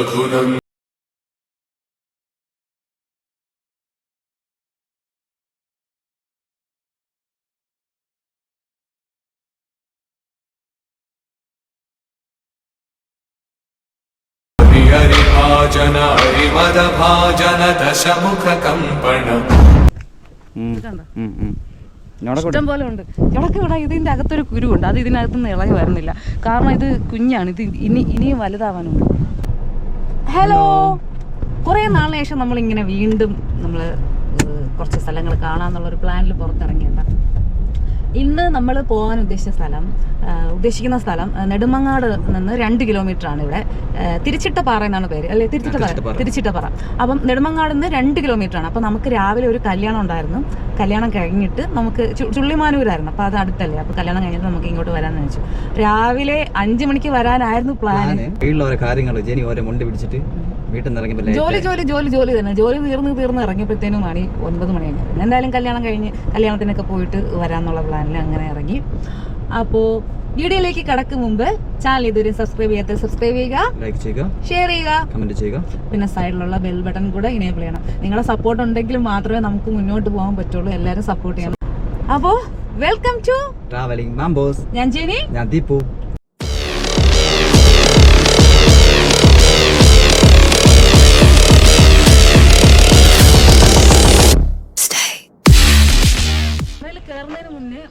രഘുനം ഹരിഭാജന ഹരിമദഭാജന ദശമുഖ കമ്പണ ഇഷ്ടം പോലെ ഉണ്ട്. ഇടയ്ക്ക് ഇവിടെ ഇതിന്റെ അകത്തൊരു കുരുവുണ്ട്. അത് ഇതിനകത്തുനിന്ന് ഇളകി വരുന്നില്ല. കാരണം ഇത് കുഞ്ഞാണ്. ഇത് ഇനി ഇനിയും വലുതാവാനുണ്ട്. ഹലോ കുറേ നാളിന് ശേഷം നമ്മളിങ്ങനെ വീണ്ടും നമ്മൾ കുറച്ച് സ്ഥലങ്ങൾ കാണാന്നുള്ളൊരു പ്ലാനിൽ പുറത്തിറങ്ങിയിട്ടാണ് ഇന്ന് നമ്മൾ പോകാൻ ഉദ്ദേശിച്ച സ്ഥലം ഉദ്ദേശിക്കുന്ന സ്ഥലം നെടുമങ്ങാട് നിന്ന് രണ്ട് കിലോമീറ്റർ ആണ് ഇവിടെ. തിരിച്ചിട്ട പാറ എന്നാണ് പേര്. അല്ലെ? തിരിച്ചിട്ട പറ അപ്പം നെടുമങ്ങാട് നിന്ന് രണ്ട് കിലോമീറ്റർ ആണ് അപ്പം നമുക്ക് രാവിലെ ഒരു കല്യാണം ഉണ്ടായിരുന്നു. കല്യാണം കഴിഞ്ഞിട്ട് നമുക്ക് ചുള്ളിമാനൂരായിരുന്നു. അപ്പോൾ അത് അടുത്തല്ലേ? അപ്പോൾ കല്യാണം കഴിഞ്ഞിട്ട് നമുക്ക് ഇങ്ങോട്ട് വരാൻ വെച്ചു. രാവിലെ അഞ്ച് മണിക്ക് വരാനായിരുന്നു പ്ലാൻ കാര്യങ്ങൾ ജനി ഓരോ മുണ്ടി പിടിച്ചിട്ട് വീട്ടിൽ നിന്ന് ഇറങ്ങിയപ്പോൾ ജോലി ജോലി ജോലി ജോലി തന്നെ. ജോലി തീർന്ന് തീർന്ന് ഇറങ്ങിയപ്പോഴത്തേനും മണി ഒൻപത് മണിയായി എന്തായാലും കല്യാണം കഴിഞ്ഞ് കല്യാണത്തിനൊക്കെ പോയിട്ട് വരാന്നുള്ള പ്ലാനിൽ അങ്ങനെ ഇറങ്ങി. അപ്പോ വീഡിയോയിലേക്ക് കടക്കും മുമ്പ് ചാനൽ ഇതുവരെ സബ്സ്ക്രൈബ് ചെയ്യാത്ത സബ്സ്ക്രൈബ് ചെയ്യുക ലൈക്ക് ചെയ്യുക ഷെയർ ചെയ്യുക കമന്റ് ചെയ്യുക. പിന്നെ സൈഡിലുള്ള ബെൽ ബട്ടൺ കൂടെ ഇനേബിൾ ചെയ്യണം. നിങ്ങളുടെ സപ്പോർട്ട് ഉണ്ടെങ്കിൽ മാത്രമേ നമുക്ക് മുന്നോട്ട് പോകാൻ പറ്റുള്ളൂ. എല്ലാവരും സപ്പോർട്ട് ചെയ്യണം. അപ്പോൾ വെൽക്കം ടു ട്രാവലിംഗ് മാംബോസ് ഞാൻ ജെനി. ഞാൻ ദീപു.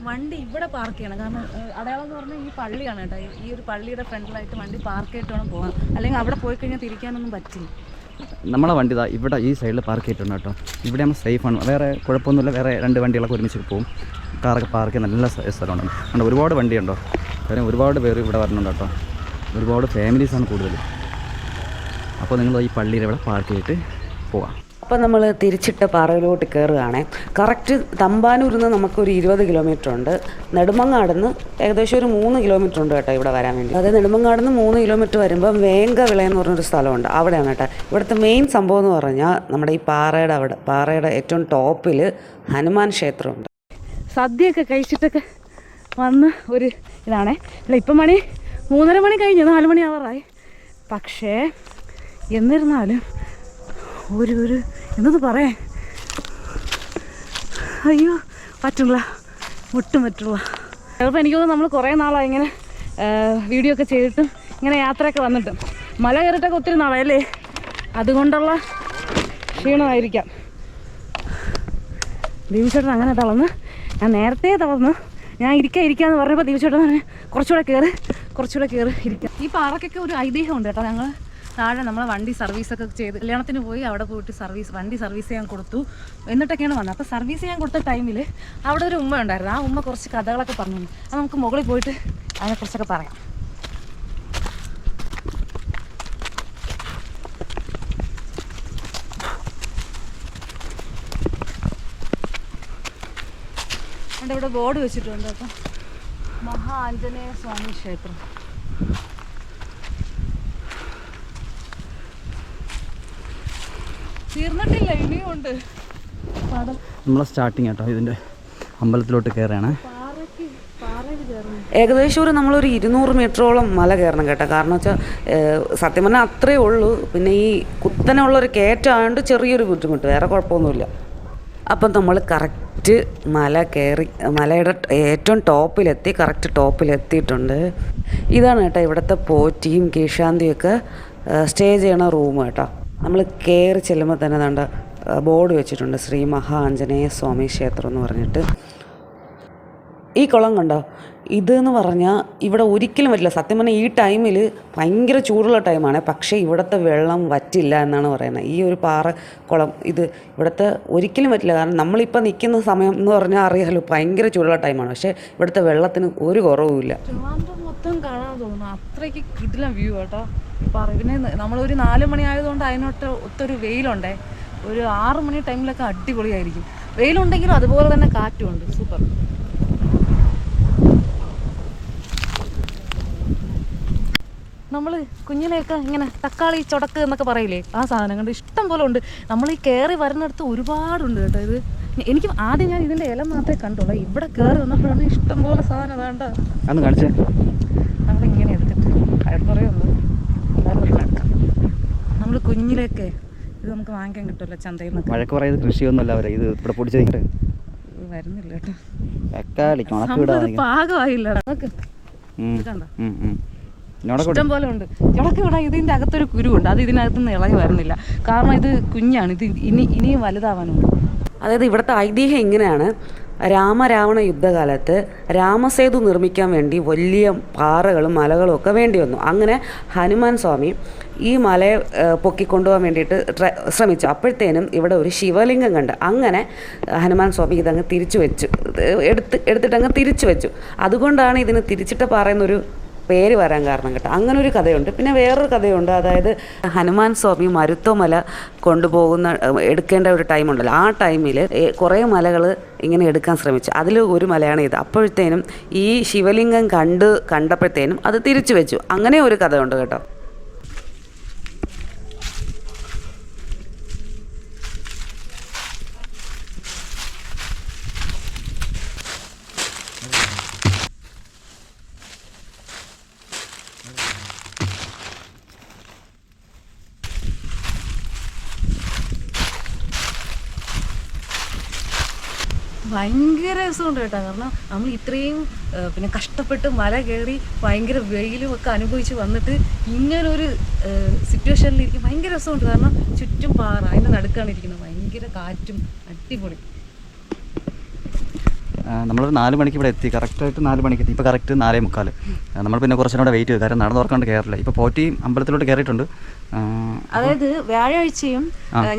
വണ്ടി ഇവിടെ പാർക്ക് ചെയ്യണം. കാരണം അടയാളം എന്ന് പറഞ്ഞാൽ ഈ പള്ളിയാണ് കേട്ടോ. ഈ- ഒരു പള്ളിയുടെ ഫ്രണ്ടിലായിട്ട് വണ്ടി പാർക്ക് ചെയ്തിട്ട് വേണം പോകാം അല്ലെങ്കിൽ അവിടെ പോയി കഴിഞ്ഞാൽ തിരിക്കാനൊന്നും പറ്റില്ല. നമ്മളെ വണ്ടി ഇതാ ഇവിടെ ഈ സൈഡിൽ പാർക്ക് ചെയ്തിട്ടുണ്ട് കേട്ടോ. ഇവിടെ നമ്മൾ സേഫാണ് വേറെ കുഴപ്പമൊന്നുമില്ല. വേറെ രണ്ട് വണ്ടികളൊക്കെ ഒരുമിച്ച് പോകും കാറൊക്കെ പാർക്ക് ചെയ്യാൻ നല്ല സ്ഥ- സ്ഥലമാണ്. അതുകൊണ്ട് ഒരുപാട് വണ്ടിയുണ്ടോ? കാര്യം ഒരുപാട് പേര് ഇവിടെ വരുന്നുണ്ട് കേട്ടോ. ഒരുപാട് ഫാമിലീസാണ് കൂടുതൽ അപ്പോൾ നിങ്ങൾ ഈ പള്ളിയിൽ ഇവിടെ പാർക്ക് ചെയ്തിട്ട് പോകാം അപ്പം നമ്മൾ തിരിച്ചിട്ട പാറയിലോട്ട് കയറുകയാണേ കറക്റ്റ് തമ്പാനൂരിൽ നിന്ന് നമുക്കൊരു ഇരുപത് കിലോമീറ്റർ ഉണ്ട്. നെടുമങ്ങാട് നിന്ന് ഏകദേശം ഒരു മൂന്ന് കിലോമീറ്റർ ഉണ്ട് കേട്ടോ ഇവിടെ വരാൻ വേണ്ടി. അതായത് നെടുമങ്ങാട് നിന്ന് മൂന്ന് കിലോമീറ്റർ വരുമ്പം വേങ്കവിള എന്ന് പറഞ്ഞൊരു സ്ഥലമുണ്ട്. അവിടെയാണ് കേട്ടോ. ഇവിടുത്തെ മെയിൻ സംഭവം എന്ന് പറഞ്ഞാൽ നമ്മുടെ ഈ പാറയുടെ അവിടെ പാറയുടെ ഏറ്റവും ടോപ്പിൽ ഹനുമാൻ ക്ഷേത്രമുണ്ട്. സദ്യയൊക്കെ കഴിച്ചിട്ടൊക്കെ വന്ന ഒരു ഇതാണേ. അല്ല ഇപ്പം മണി മൂന്നര മണി കഴിഞ്ഞു നാല് മണി ആവാറായി പക്ഷേ എന്നിരുന്നാലും ഒരു ഒരു എന്നത് പറയേ? അയ്യോ പറ്റുള്ള. മുട്ടും പറ്റുള്ള. ചിലപ്പോൾ എനിക്ക് തോന്നുന്നു നമ്മൾ കുറേ നാളായി ഇങ്ങനെ വീഡിയോ ഒക്കെ ചെയ്തിട്ടും ഇങ്ങനെ യാത്രയൊക്കെ വന്നിട്ടും. മല കയറിട്ടൊക്കെ ഒത്തിരി നാളായല്ലേ? അതുകൊണ്ടുള്ള ക്ഷീണമായിരിക്കാം. ദീപിച്ചേട്ടൻ അങ്ങനെ തളർന്ന് ഞാൻ നേരത്തെ തളർന്നു ഞാൻ ഇരിക്കാൻ ഇരിക്കാന്ന് പറഞ്ഞപ്പോൾ ദീപിച്ചേട്ടൻ പറഞ്ഞു കുറച്ചുകൂടെ കയറി കുറച്ചുകൂടെ കയറി ഇരിക്കാം. ഈ പാറക്കൊക്കെ ഒരു ഐതിഹ്യമുണ്ട് കേട്ടോ ഞങ്ങൾ താഴെ നമ്മളെ വണ്ടി സർവീസൊക്കെ ചെയ്ത് കല്യാണത്തിന് പോയി അവിടെ പോയിട്ട് സർവീസ് വണ്ടി സർവീസ് ചെയ്യാൻ കൊടുത്തു. എന്നിട്ടൊക്കെയാണ് വന്നത്. അപ്പോൾ സർവീസ് ചെയ്യാൻ കൊടുത്ത ടൈമിൽ അവിടെ ഒരു ഉമ്മ ഉണ്ടായിരുന്നു. ആ ഉമ്മ കുറച്ച് കഥകളൊക്കെ പറഞ്ഞു. അത് നമുക്ക് മുകളിൽ പോയിട്ട് അതിനെക്കുറിച്ചൊക്കെ പറയാം. എന്റെ ഇവിടെ ബോർഡ് വെച്ചിട്ടുണ്ട്. അപ്പം മഹാ ആഞ്ജനേയ സ്വാമി ക്ഷേത്രം. തീർന്നിട്ടില്ല ഇനിയും ഉണ്ട്. നമ്മളെ സ്റ്റാർട്ടിങ് കേട്ടോ ഇതിന്റെ അമ്പലത്തിലോട്ട് കയറുകയാണ് ഏകദേശം ഒരു നമ്മളൊരു ഇരുന്നൂറ് മീറ്ററോളം മല കയറണം കേട്ടോ. കാരണം വെച്ചാൽ സത്യം പറഞ്ഞാൽ അത്രേ ഉള്ളൂ. പിന്നെ ഈ കുത്തനെയുള്ളൊരു കയറ്റമായതുകൊണ്ട് ചെറിയൊരു ബുദ്ധിമുട്ട്. വേറെ കുഴപ്പമൊന്നുമില്ല. അപ്പം നമ്മൾ കറക്റ്റ് മല കയറി മലയുടെ ഏറ്റവും ടോപ്പിലെത്തി കറക്റ്റ് ടോപ്പിലെത്തിയിട്ടുണ്ട്. ഇതാണ് കേട്ടോ ഇവിടുത്തെ പോറ്റിയും കീശാന്തിയും ഒക്കെ സ്റ്റേ ചെയ്യണ റൂം കേട്ടോ. നമ്മൾ കയറി ചെല്ലുമ്പോൾ തന്നെ നമ്മുടെ ബോർഡ് വെച്ചിട്ടുണ്ട് ശ്രീ മഹാ ആഞ്ജനേയ സ്വാമി ക്ഷേത്രം എന്ന് പറഞ്ഞിട്ട്. ഈ കുളം കണ്ടോ? ഇതെന്ന് പറഞ്ഞാൽ ഇവിടെ ഒരിക്കലും പറ്റില്ല സത്യം പറഞ്ഞാൽ ഈ ടൈമിൽ ഭയങ്കര ചൂടുള്ള ടൈമാണ്. പക്ഷേ ഇവിടുത്തെ വെള്ളം വറ്റില്ല എന്നാണ് പറയുന്നത്. ഈ ഒരു പാറ കുളം ഇത് ഇവിടുത്തെ ഒരിക്കലും പറ്റില്ല കാരണം നമ്മളിപ്പോൾ നിൽക്കുന്ന സമയം എന്ന് പറഞ്ഞാൽ അറിയാമല്ലോ ഭയങ്കര ചൂടുള്ള ടൈമാണ്. പക്ഷേ ഇവിടുത്തെ വെള്ളത്തിന് ഒരു കുറവുമില്ല. തോന്നുന്നു. അത്രയ്ക്ക് കിടിലം വ്യൂ കേട്ടോ. പറ പിന്നെ നമ്മളൊരു നാല് മണി ആയതുകൊണ്ട് അതിനൊട്ട് ഒത്തൊരു വെയിലുണ്ടേ. ഒരു ആറ് മണി ടൈമിലൊക്കെ അടിപൊളിയായിരിക്കും. വെയിലുണ്ടെങ്കിലും അതുപോലെ തന്നെ കാറ്റുമുണ്ട് സൂപ്പർ നമ്മൾ കുഞ്ഞിനെയൊക്കെ ഇങ്ങനെ തക്കാളി ചുടക്ക് എന്നൊക്കെ പറയില്ലേ? ആ സാധനം കണ്ട് ഇഷ്ടം പോലെ ഉണ്ട്. നമ്മൾ ഈ കയറി വരുന്നിടത്ത് ഒരുപാടുണ്ട് കേട്ടോ ഇത്. എനിക്ക് ആദ്യം ഞാൻ ഇതിന്റെ ഇല മാത്രമേ കണ്ടുള്ളൂ. ഇവിടെ കയറി വന്നപ്പോഴാണ് ഇഷ്ടം പോലെ സാധനം വേണ്ട അന്ന് ഉള്ളൂ നമ്മൾ കുഞ്ഞിലൊക്കെ ഇത് നമുക്ക് വാങ്ങിക്കാൻ കിട്ടുമല്ലോ ചന്തയിൽ നിന്ന് മഴക്ക് പറയുന്നത് കൃഷിയൊന്നുമല്ല അവരെ. ഇത് ഇവിടെ പൊടിച്ചിട്ട് വരുന്നില്ല കേട്ടോ. പാകമായില്ല ഇഷ്ടം പോലെ ഉണ്ട്. ഇവിടൊക്കെ ഇവിടെ ഇതിന്റെ അകത്തൊരു കുരുവുണ്ട്. അത് ഇതിനകത്തുനിന്ന് ഇളകി വരുന്നില്ല. കാരണം ഇത് കുഞ്ഞാണ്. ഇത് ഇനി ഇനിയും വലുതാവാനുണ്ട്. അതായത് ഇവിടുത്തെ ഐതിഹ്യം ഇങ്ങനെയാണ്. രാമരാവണ യുദ്ധകാലത്ത് രാമസേതു നിർമ്മിക്കാൻ വേണ്ടി വലിയ പാറകളും മലകളും ഒക്കെ വേണ്ടി വന്നു. അങ്ങനെ ഹനുമാൻ സ്വാമി ഈ മലയെ പൊക്കിക്കൊണ്ടുപോകാൻ വേണ്ടിയിട്ട് ശ്രമിച്ചു. അപ്പോഴത്തേനും ഇവിടെ ഒരു ശിവലിംഗം കണ്ട്. അങ്ങനെ ഹനുമാൻ സ്വാമി ഇതങ്ങ് തിരിച്ചു വെച്ചു. എടുത്ത് എടുത്തിട്ടങ്ങ് തിരിച്ചു വെച്ചു. അതുകൊണ്ടാണ് ഇതിന് തിരിച്ചിട്ട പാറ എന്നൊരു പേര് വരാൻ കാരണം കേട്ടോ. അങ്ങനെ ഒരു കഥയുണ്ട്. പിന്നെ വേറൊരു കഥയുണ്ട്. അതായത് ഹനുമാൻ സ്വാമി മരുത്വമല കൊണ്ടുപോകുന്ന എടുക്കേണ്ട ഒരു ടൈമുണ്ടല്ലോ ആ ടൈമിൽ കുറേ മലകൾ ഇങ്ങനെ എടുക്കാൻ ശ്രമിച്ചു. അതിൽ ഒരു മലയാണ് ഇത്. അപ്പോഴത്തേനും ഈ ശിവലിംഗം കണ്ട് കണ്ടപ്പോഴത്തേനും അത് തിരിച്ചു വെച്ചു. അങ്ങനെ ഒരു കഥയുണ്ട് കേട്ടോ. ഭയങ്കര രസമുണ്ട് കേട്ടോ. കാരണം നമ്മൾ ഇത്രയും പിന്നെ കഷ്ടപ്പെട്ട് മല കയറി ഭയങ്കര വെയിലും ഒക്കെ അനുഭവിച്ച് വന്നിട്ട് ഇങ്ങനൊരു സിറ്റുവേഷനിൽ ഇരിക്കും ഭയങ്കര രസമുണ്ട്. കാരണം ചുറ്റും പാറ അതിന്റെ നടുക്കാണ് ഇരിക്കുന്നത്. ഭയങ്കര കാറ്റും അടിപൊളി. നമ്മളൊരു നാല് മണിക്ക് ഇവിടെ എത്തി. കറക്റ്റായിട്ട് നാല് മണിക്ക് എത്തി. ഇപ്പോൾ കറക്റ്റ് നാലേ മുക്കാൽ നമ്മൾ പിന്നെ കുറച്ചും കൂടെ വെയിറ്റ് ചെയ്തു. കാരണം നടന്നു തുറക്കാണ്ട് കയറില്ല ഇപ്പോൾ പോറ്റി അമ്പലത്തിലോട്ട് കയറിയിട്ടുണ്ട് അതായത് വ്യാഴാഴ്ചയും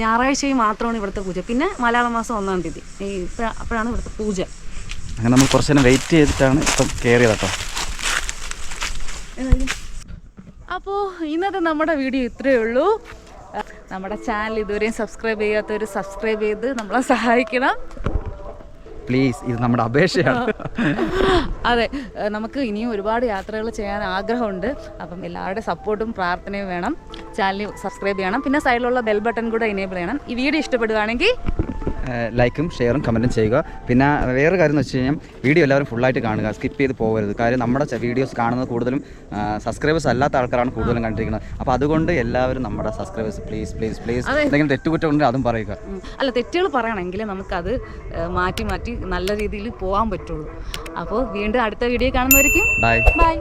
ഞായറാഴ്ചയും മാത്രമാണ് ഇവിടുത്തെ പൂജ. പിന്നെ മലയാള മാസം ഒന്നാം തീയതി. ഈ അപ്പോഴാണ് ഇവിടുത്തെ പൂജ. അങ്ങനെ നമ്മൾ കുറച്ച് നേരം വെയിറ്റ് ചെയ്തിട്ടാണ് ഇപ്പം കയറിയത് കേട്ടോ. അപ്പോൾ ഇന്നത്തെ നമ്മുടെ വീഡിയോ ഇത്രയേ ഉള്ളൂ. നമ്മുടെ ചാനൽ ഇതുവരെയും സബ്സ്ക്രൈബ് ചെയ്യാത്തവർ സബ്സ്ക്രൈബ് ചെയ്ത് നമ്മളെ സഹായിക്കണം. പ്ലീസ് ഇത് നമ്മുടെ അപേക്ഷയാണ്. അതെ നമുക്ക് ഇനിയും ഒരുപാട് യാത്രകൾ ചെയ്യാൻ ആഗ്രഹമുണ്ട്. അപ്പം എല്ലാവരുടെ സപ്പോർട്ടും പ്രാർത്ഥനയും വേണം. ചാനൽ സബ്സ്ക്രൈബ് ചെയ്യണം. പിന്നെ സൈഡിലുള്ള ബെൽ ബട്ടൺ കൂടെ എനേബിൾ ചെയ്യണം. ഈ വീഡിയോ ഇഷ്ടപ്പെടുകയാണെങ്കിൽ ലൈക്കും ഷെയറും കമന്റും ചെയ്യുക. പിന്നെ വേറൊരു കാര്യം എന്ന് വെച്ച് കഴിഞ്ഞാൽ വീഡിയോ എല്ലാവരും ഫുള്ളായിട്ട് കാണുക സ്കിപ്പ് ചെയ്ത് പോകരുത്. കാര്യം നമ്മുടെ വീഡിയോസ് കാണുന്നത് കൂടുതലും സബ്സ്ക്രൈബേഴ്സ് അല്ലാത്ത ആൾക്കാരാണ് കൂടുതലും കണ്ടിരിക്കുന്നത്. അപ്പോൾ അതുകൊണ്ട് എല്ലാവരും നമ്മുടെ സബ്സ്ക്രൈബേഴ്സ് പ്ലീസ് പ്ലീസ് പ്ലീസ് എന്തെങ്കിലും തെറ്റുകുറ്റം ഉണ്ടെങ്കിൽ അതും പറയുക. അല്ല തെറ്റുകൾ പറയണമെങ്കിൽ നമുക്കത് മാറ്റി മാറ്റി നല്ല രീതിയിൽ പോകാൻ പറ്റുള്ളൂ. അപ്പോൾ വീണ്ടും അടുത്ത വീഡിയോ കാണുന്നവരേക്കും ബൈ ബൈ